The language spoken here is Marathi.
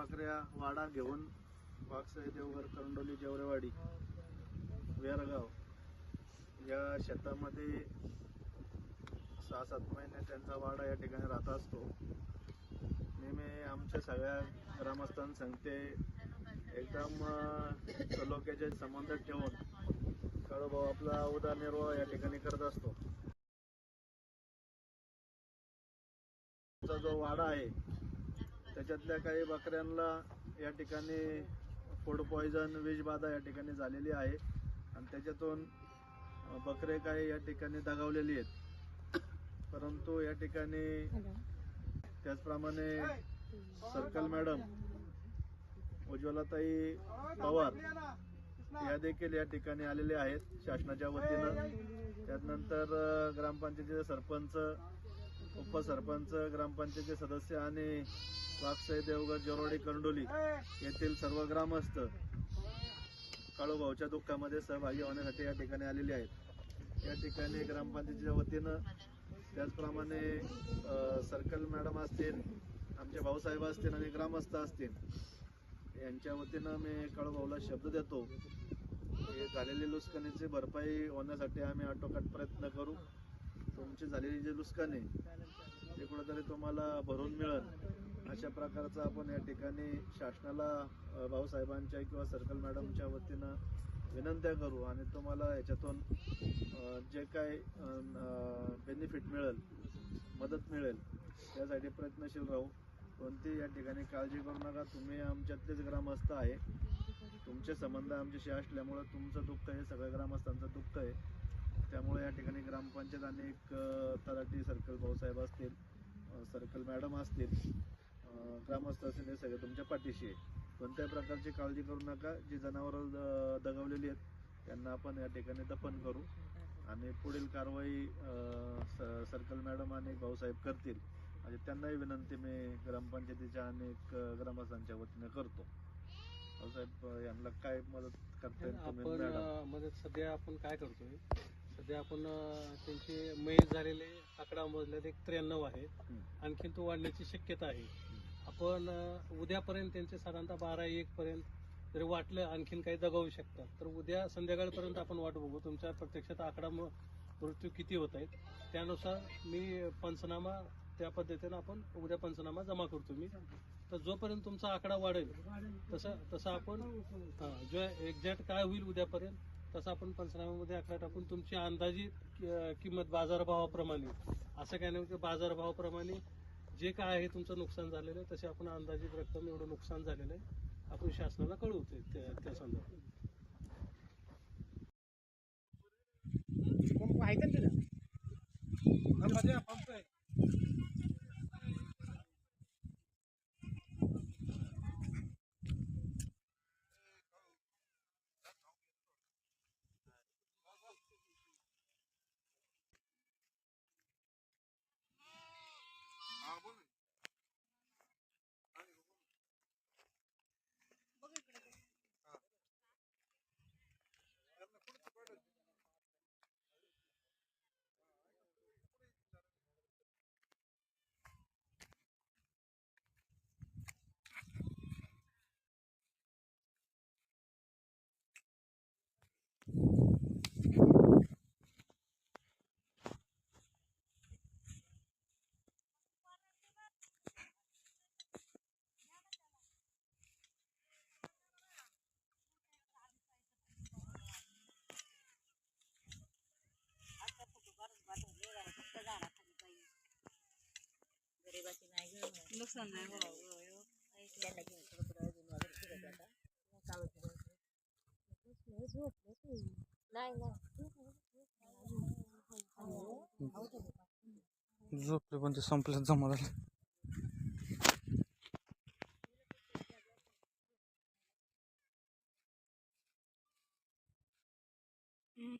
आपल्या बकऱ्या वाडा घेऊन वाकसाई देवघर करंडोली जेवरेवाडी वेरगाव या शेतामध्ये सहा सात महिने त्यांचा वाडा या ठिकाणी राहत असतो. नेहमी आमच्या सगळ्या ग्रामस्थांसंगते एकदम अं, संबंध ठेवून काळूभाऊ आपला उदरनिर्वाह या ठिकाणी करत असतो. जो वाडा आहे त्याच्यातल्या काही बकऱ्यांना या ठिकाणी फूड पॉइझन विषबाधा या ठिकाणी झालेली आहे. आणि त्याच्यातून बकरे काही या ठिकाणी दगावलेली आहेत. परंतु या ठिकाणी त्याचप्रमाणे सर्कल मॅडम उज्ज्वलाताई पवार या देखील या ठिकाणी आलेले आहेत शासनाच्या वतीनं. त्यानंतर ग्रामपंचायतीचे सरपंच उपसरपंच ग्रामपंचायतीचे सदस्य आणि वाकसाई देवगड जरोडी करंडोली येथील सर्व ग्रामस्थ काळूभाऊच्या दुःखामध्ये सहभागी होण्यासाठी या ठिकाणी आलेले आहेत. या ठिकाणी ग्रामपंचायतीच्या वतीनं त्याचप्रमाणे सर्कल मॅडम असतील आमचे भाऊसाहेब असतील आणि ग्रामस्थ असतील यांच्या वतीनं मी काळूभाऊला शब्द देतो. हे झालेली लुस्कानीची भरपाई होण्यासाठी आम्ही आटोकाट प्रयत्न करू. तुमची झालेली जी नुकसान ते कुठेतरी तुम्हाला भरून मिळेल. अशा प्रकारचं आपण या ठिकाणी शासनाला भाऊसाहेबांच्या किंवा सर्कल मॅडमच्या वतीनं विनंत्या करू आणि तुम्हाला याच्यातून जे काय बेनिफिट मिळेल मदत मिळेल त्यासाठी प्रयत्नशील राहू. कोणती या ठिकाणी काळजी करू नका. तुम्ही आमच्यातलेच ग्रामस्थ आहे. तुमचे संबंध आमच्याशी असल्यामुळं तुमचं दुःख हे सगळ्या ग्रामस्थांचं दुःख आहे. त्यामुळे या ठिकाणी ग्रामपंचायत आणि एक तलाठी सर्कल भाऊसाहेब असतील सर्कल मॅडम असतील ग्रामस्थ असतील हे सगळे तुमच्या पाठीशी आहे कोणत्याही प्रकारची काळजी करू नका. जी जनावरं दगावलेली आहेत त्यांना आपण या ठिकाणी दफन करू. आणि पुढील कारवाई सर्कल मॅडम आणि भाऊसाहेब करतील. म्हणजे त्यांनाही विनंती मी ग्रामपंचायतीच्या आणि ग्रामस्थांच्या वतीने करतो. भाऊसाहेब यांना काय मदत करता येईल आपण म्हणजे सध्या आपण काय करतोय? सध्या आपण त्यांचे मैल झालेले आकडा मोजल्यात एक त्र्याण्णव आहे. आणखीन तो वाढण्याची शक्यता आहे. आपण उद्यापर्यंत त्यांचे साधारणतः बारा एक पर्यंत जरी वाटलं आणखीन काही दगावू शकतात तर उद्या संध्याकाळपर्यंत आपण वाट बघू. तुमच्या प्रत्यक्षात आकडा मृत्यू किती होत आहेत त्यानुसार मी पंचनामा त्या पद्धतीनं आपण उद्या पंचनामा जमा करतो मी. तर जोपर्यंत तुमचा आकडा वाढेल तसं तसं आपण जो एक्झॅक्ट काय होईल उद्यापर्यंत तसं आपण पंचनाम्यामध्ये आकडा टाकून तुमची अंदाजित किंमत बाजारभावाप्रमाणे असं काय नाही की बाजारभावाप्रमाणे जे काय आहे तुमचं नुकसान झालेलं आहे तसे आपण अंदाजित रक्कम एवढं नुकसान झालेलं आहे. आपण शासनाला कळवतोय त्या त्या संदर्भात. नाही झोपले पण ते जमा हम्म.